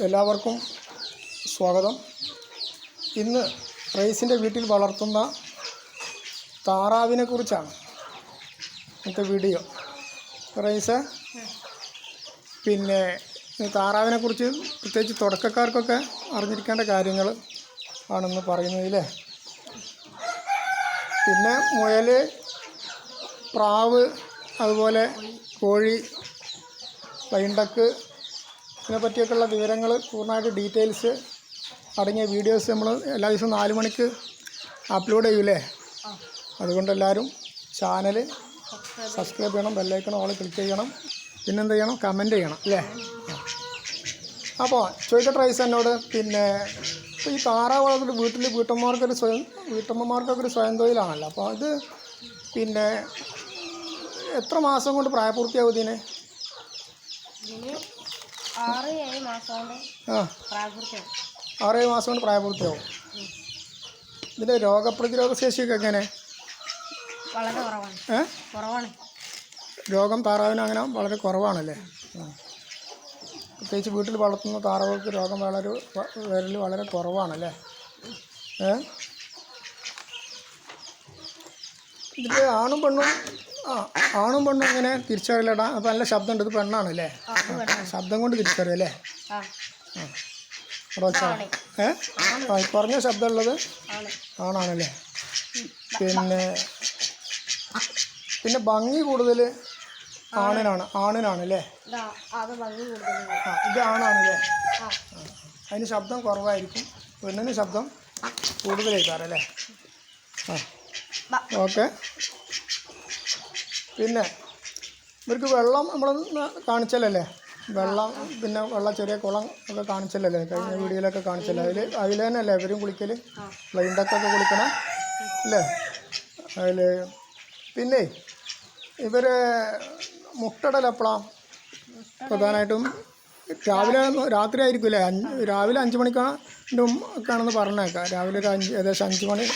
എല്ലാവർക്കും സ്വാഗതം. ഇന്ന് റൈസിന്റെ വീട്ടിൽ വളർത്തുന്ന താറാവിനെ കുറിച്ചാണ് ഇന്നത്തെ വീഡിയോ. റൈസ് പിന്നെ താറാവിനെ കുറിച്ച് പ്രത്യേകിച്ച് തുടക്കക്കാർക്കൊക്കെ അറിഞ്ഞിരിക്കേണ്ട കാര്യങ്ങൾ ആണെന്ന് പറയുന്നതില്ലേ പിന്നെ മുയൽ പ്രാവ് അതുപോലെ കോഴി വൈണ്ടക്ക് ഇതിനെ പറ്റിയൊക്കെയുള്ള വിവരങ്ങൾ പൂർണമായിട്ട് ഡീറ്റെയിൽസ് അടങ്ങിയ വീഡിയോസ് നമ്മൾ എല്ലാ ദിവസവും നാല് മണിക്ക് അപ്ലോഡ് ചെയ്യൂലേ? അതുകൊണ്ട് എല്ലാവരും ചാനൽ സബ്സ്ക്രൈബ് ചെയ്യണം ബെല്ലൈക്കണം ഓൾ ക്ലിക്ക് ചെയ്യണം പിന്നെന്ത് ചെയ്യണം? കമന്റ് ചെയ്യണം അല്ലേ? അപ്പോൾ ചോദിക്കട്ടെ റൈസ് എന്നോട് പിന്നെ ഇപ്പോൾ ഈ താറാവ് വളർത്തിട്ട് വീട്ടിൽ വീട്ടമ്മമാർക്കൊരു സ്വയം വീട്ടമ്മമാർക്കൊക്കെ ഒരു സ്വയം തൊഴിലാണല്ലോ. അപ്പോൾ അത് പിന്നെ എത്ര മാസം കൊണ്ട് പ്രായപൂർത്തിയാവും ഇതിന് ആറ് ഏഴ് മാസം കൊണ്ട് ആ. പ്രായപൂർത്തിയാവും. ആറേഴ് മാസം കൊണ്ട് പ്രായപൂർത്തിയാവും. ഇതിന്റെ രോഗപ്രതിരോധ ശേഷിയൊക്കെ എങ്ങനെ? വളരെ കുറവാണ്. ഏ? കുറവാണ്. രോഗം താറാവിന് അങ്ങനെ വളരെ കുറവാണല്ലേ. പ്രത്യേകിച്ച് വീട്ടിൽ വളർത്തുന്ന താറാവുകൾക്ക് രോഗം വളരെ വരൽ വളരെ കുറവാണല്ലേ? ഏ? ഇതിൽ ആണും പെണ്ണും ആ ആണും പെണ്ണും അങ്ങനെ തിരിച്ചറിയില്ലടാ അപ്പം നല്ല ശബ്ദമുണ്ട്. ഇത് പെണ്ണാണ്. അല്ലേ ശബ്ദം കൊണ്ട് തിരിച്ചറിയല്ലേ? അല്ലേ അവിടെ ഏ? ആ കുറഞ്ഞ ശബ്ദമുള്ളത് ഉള്ളത് ആണാണല്ലേ? പിന്നെ പിന്നെ ഭംഗി കൂടുതൽ ആണിനാണ്. ആണിനാണല്ലേ? അല്ലേ ആ ഇത് ആണാണല്ലേ? അതിന് ശബ്ദം കുറവായിരിക്കും. പെണ്ണിന് ശബ്ദം കൂടുതലായിക്കാറല്ലേ ആ. ഓക്കെ. പിന്നെ ഇവർക്ക് വെള്ളം നമ്മൾ കാണിച്ചല്ലേ വെള്ളം പിന്നെ വെള്ളം ചെറിയ കുളം ഒക്കെ കാണിച്ചല്ലേ കഴിഞ്ഞ വീഡിയോയിലൊക്കെ കാണിച്ചല്ലേ? അതിൽ അതിൽ തന്നെയല്ലേ ഇവരും കുളിക്കൽ ബ്ലൈൻഡൊക്കെ ഒക്കെ കുളിക്കണം അല്ലേ? അതിൽ പിന്നെ ഇവർ മുട്ടടൽ എപ്പോഴാണ് പ്രധാനമായിട്ടും രാവിലെ രാത്രി ആയിരിക്കില്ലേ? അഞ്ച് രാവിലെ അഞ്ച് മണിക്കാണ് ഒക്കെയാണെന്ന് പറഞ്ഞേക്കാം. രാവിലെ ഒരു അഞ്ച് ഏകദേശം അഞ്ച് മണി.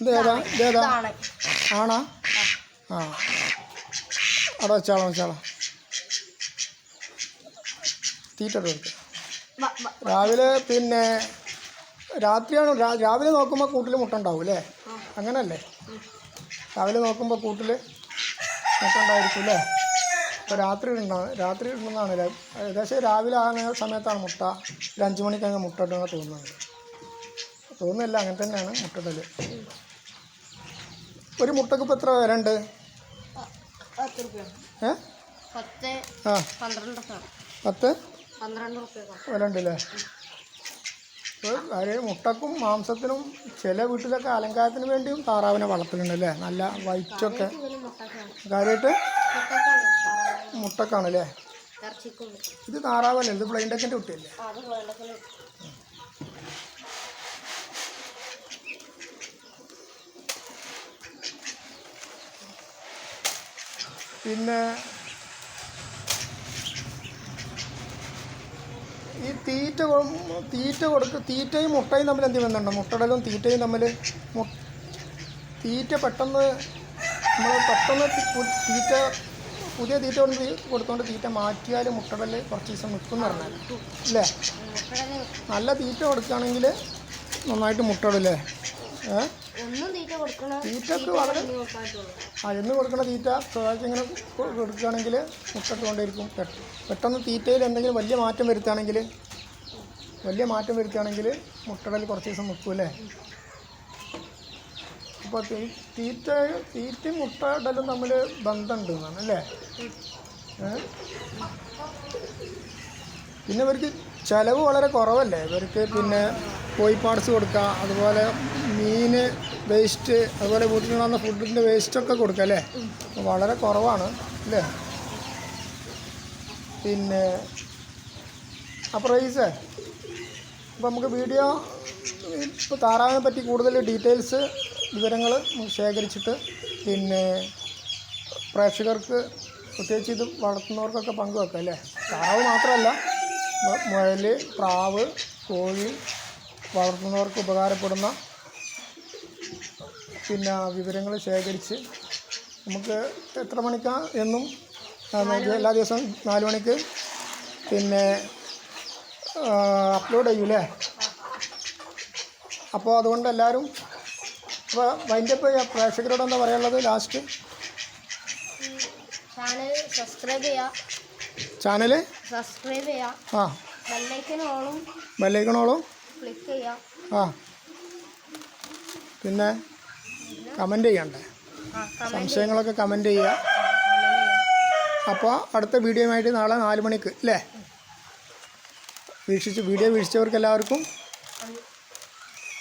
ഇതേതാ? ആണോ ആണാ? ആ. അവിടെ വെച്ചാളാം വെച്ചാളാം. തീറ്റ കൊടുക്കുക രാവിലെ പിന്നെ രാത്രിയാണ് രാവിലെ നോക്കുമ്പോൾ കൂട്ടിൽ മുട്ട ഉണ്ടാവും അല്ലേ അങ്ങനല്ലേ? രാവിലെ നോക്കുമ്പോൾ കൂട്ടിൽ മുട്ട ഉണ്ടായിരിക്കും അല്ലേ ഇപ്പോൾ രാത്രി ഉണ്ടാവും രാത്രി ഇടുന്നതാണ് അല്ലേ ഏകദേശം രാവിലെ ആകുന്ന സമയത്താണ് മുട്ട. ഒരു അഞ്ച് മണിക്ക് അങ്ങനെ മുട്ട ഇടുന്ന തോന്നുന്നത്. തോന്നുന്നില്ല അങ്ങനെ തന്നെയാണ് മുട്ടയിടൽ ഒരു മുട്ടക്ക് ഇപ്പോൾ എത്ര വരണ്ട് പത്ത് വിലണ്ടല്ലേ അത് മുട്ടക്കും മാംസത്തിനും ചില വീട്ടിലൊക്കെ അലങ്കാരത്തിന് വേണ്ടിയും താറാവിനെ വളർത്തുന്നുണ്ടല്ലേ നല്ല വൈറ്റൊക്കെ. കാര്യമായിട്ട്. മുട്ടക്കാണല്ലേ ഇത് താറാവല്ലേ? ഇത് പ്ലെയിൻ ഡക്കിന്റെ കുട്ടിയല്ലേ ആ, അത് വേണ്ടതിന് പിന്നെ ഈ തീറ്റ തീറ്റ കൊടുക്ക തീറ്റയും മുട്ടയും തമ്മിൽ എന്ത് ബന്ധമുണ്ട്? മുട്ടടലും തീറ്റയും തമ്മിൽ തീറ്റ പെട്ടെന്ന് നമ്മൾ പെട്ടെന്ന് തീറ്റ പുതിയ തീറ്റ കൊണ്ട് കൊടുത്തുകൊണ്ട് തീറ്റ മാറ്റിയാൽ മുട്ടടൽ കുറച്ച് ദിവസം നിൽക്കും എന്ന് പറഞ്ഞാൽ അല്ലേ? നല്ല തീറ്റ കൊടുക്കുകയാണെങ്കിൽ നന്നായിട്ട് മുട്ടടല്ലേ തീറ്റക്ക് വളരെ കൊടുക്കാറ്റുള്ളൂ കൊടുക്കുന്ന തീറ്റ സ്വകാര്യം ഇങ്ങനെ കൊടുക്കുകയാണെങ്കിൽ മുട്ടിട്ടുകൊണ്ടിരിക്കും പെട്ട- പെട്ടെന്ന് തീറ്റയിൽ എന്തെങ്കിലും വലിയ മാറ്റം വരുത്തുകയാണെങ്കിൽ വലിയ മാറ്റം വരുത്തുകയാണെങ്കിൽ മുട്ടടൽ കുറച്ച് ദിവസം നിൽക്കൂലേ അപ്പോൾ തീ തീറ്റ തീറ്റയും മുട്ടടലും തമ്മിൽ ബന്ധമുണ്ട് എന്നാണ് അല്ലേ? ഏ? പിന്നെ ഇവർക്ക് ചിലവ് വളരെ കുറവല്ലേ? ഇവർക്ക് പിന്നെ പോയി പാർട്സ് കൊടുക്കുക അതുപോലെ മീൻ വേസ്റ്റ് അതുപോലെ വീട്ടിൽ നിന്ന് ഫുഡിന്റെ വേസ്റ്റൊക്കെ കൊടുക്കുക അല്ലേ? വളരെ കുറവാണ് അല്ലേ? പിന്നെ അപ്പോൾ റൈസേ അപ്പോൾ നമുക്ക് വീഡിയോ ഇപ്പോൾ താറാവിനെ പറ്റി കൂടുതൽ ഡീറ്റെയിൽസ് വിവരങ്ങൾ ശേഖരിച്ചിട്ട് പിന്നെ പ്രേക്ഷകർക്ക് പ്രത്യേകിച്ച് ഇത് വളർത്തുന്നവർക്കൊക്കെ പങ്കുവെക്കാം അല്ലേ? താറാവ് മാത്രമല്ല മുയൽ പ്രാവ് കോഴി വളർത്തുന്നവർക്ക് ഉപകാരപ്പെടുന്ന പിന്നെ വിവരങ്ങൾ ശേഖരിച്ച് നമുക്ക് എത്ര മണിക്കാണ് എന്നും എല്ലാ ദിവസവും നാല് മണിക്ക് പിന്നെ അപ്ലോഡ് ചെയ്യൂലേ അപ്പോൾ അതുകൊണ്ട് എല്ലാവരും അപ്പോൾ അതിന്റെ ഇപ്പോൾ പ്രേക്ഷകരോട് എന്താ പറയാനുള്ളത് ലാസ്റ്റ്? ചാനൽ സബ്സ്ക്രൈബ് ചെയ്യുക. ചാനൽ സബ്സ്ക്രൈബ് ചെയ്യുക ആ. ബെല്ലൈക്കണോളും ക്ലിക്ക് ചെയ്യുക ആ. പിന്നെ കമന്റ് ചെയ്യണ്ടേ? സംശയങ്ങളൊക്കെ കമന്റ് ചെയ്യുക. അപ്പോൾ അടുത്ത വീഡിയോയുമായിട്ട് നാളെ നാല് മണിക്ക് അല്ലേ വീക്ഷിച്ച് വീഡിയോ വീക്ഷിച്ചവർക്ക് എല്ലാവർക്കും